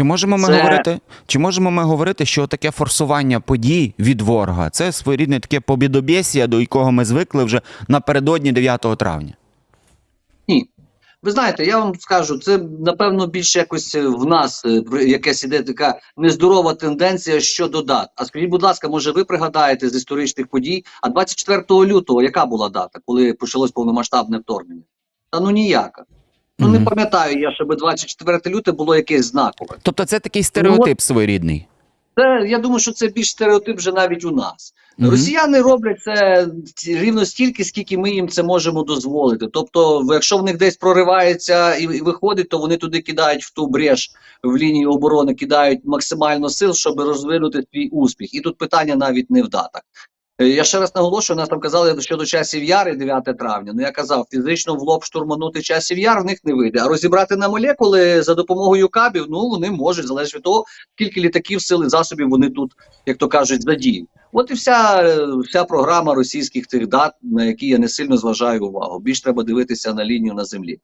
Чи можемо ми Це- говорити, чи можемо ми говорити, що таке форсування подій від ворога це своєрідне таке побідобєсія, до якого ми звикли вже напередодні 9 травня? Ні. Ви знаєте, я вам скажу, це напевно більше якось е, в нас е, якась іде така нездорова тенденція щодо дат. А скажіть, будь ласка, може ви пригадаєте з історичних подій? А 24 лютого яка була дата, коли почалось повномасштабне вторгнення? Та ну ніяка. Ну не пам'ятаю я, щоб 24 лютого було якесь знакове. Тобто це такий стереотип своєрідний. Це я думаю, що це більш стереотип вже навіть у нас. Мгм. Росіяни роблять це рівно стільки, скільки ми їм це можемо дозволити. Тобто, якщо в них десь проривається і, виходить, то вони туди кидають в ту брешь в лінії оборони, кидають максимально сил, щоб розвинути свій успіх. І тут питання навіть не в датах. Е, Я ще раз наголошую, нас там казали щодо часів яри 9 травня. Ну я казав, фізично в лоб штурманути часів яр в них не вийде. А розібрати на молекули за допомогою кабів, ну вони можуть, залежить від того, скільки літаків, сил і засобів вони тут, як то кажуть, задіють. От і вся, е, вся програма російських тих дат, на які я не сильно зважаю увагу. Більш треба дивитися на лінію на землі.